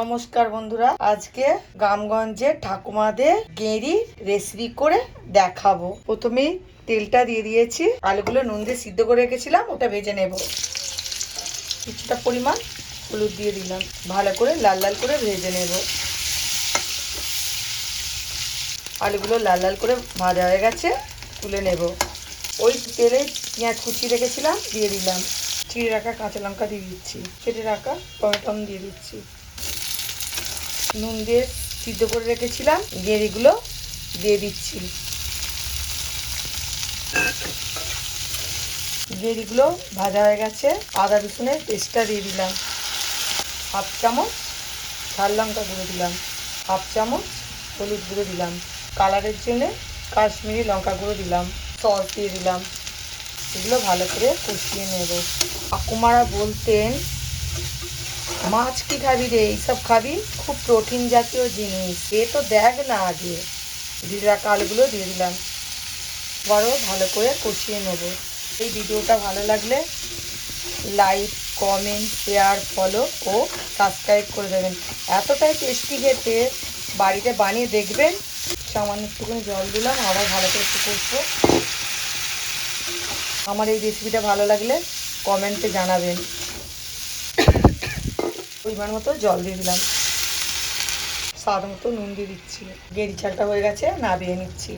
নমস্কার বন্ধুরা, আজকে গ্রামগঞ্জে ঠাকুমাদের গেঁড়ি রেসিপি করে দেখাবো। প্রথমেই তেলটা দিয়ে দিয়েছি, আলুগুলো নুন দিয়ে সিদ্ধ করে রেখেছিলাম, ওটা ভেজে নেব। কিছুটা পরিমাণ হলুদ দিয়ে দিলাম, ভালো করে লাল লাল করে ভেজে নেব। আলুগুলো লাল লাল করে ভাজা হয়ে গেছে, তুলে নেব। ওই তেলে পেঁয়াজ কুচি রেখেছিলাম, দিয়ে দিলাম। চিড়ে রাখা কাঁচা লঙ্কা দিয়ে দিচ্ছি, কেটে রাখা টমেটম দিয়ে দিচ্ছি। নুন দিয়ে সিদ্ধ করে রেখেছিলাম গেঁড়িগুলো দিয়ে দিচ্ছি। গেঁড়িগুলো ভাজা হয়ে গেছে, আদা রসুনের পেস্টটা দিয়ে দিলাম। হাফ চামচ ঝাল লঙ্কা গুঁড়ো দিলাম, হাফ চামচ হলুদ গুঁড়ো দিলাম, কালারের জন্য কাশ্মীরি লঙ্কা গুঁড়ো দিলাম, সস দিয়ে দিলাম। এগুলো ভালো করে কষিয়ে নেব। ঠাকুমারা বলতেন মাছ কি খাবি রে? এইসব খাবি? খুব প্রোটিন জাতীয় জিনিস। এ তো দেখ না আগে। দিয়ে রাখা আলুগুলো দিয়ে দিলাম। আবারও ভালো করে কষিয়ে নেব। এই ভিডিওটা ভালো লাগলে লাইক, কমেন্ট, শেয়ার, ফলো ও সাবস্ক্রাইব করে দেবেন। এতটাই টেস্টি খেতে বাড়িতে বানিয়ে দেখবেন। সামান্য একটুখানি জল দিলাম, আবার ভালো করে একটু কষবো। আমার এই রেসিপিটা ভালো লাগলে কমেন্টে জানাবেন। পরিমাণ মতো জল দিয়ে দিলাম। স্বাদ মতো নুন দিয়ে দিচ্ছি। গেরি চালটা হয়ে গেছে, নাবিয়ে নিচ্ছি।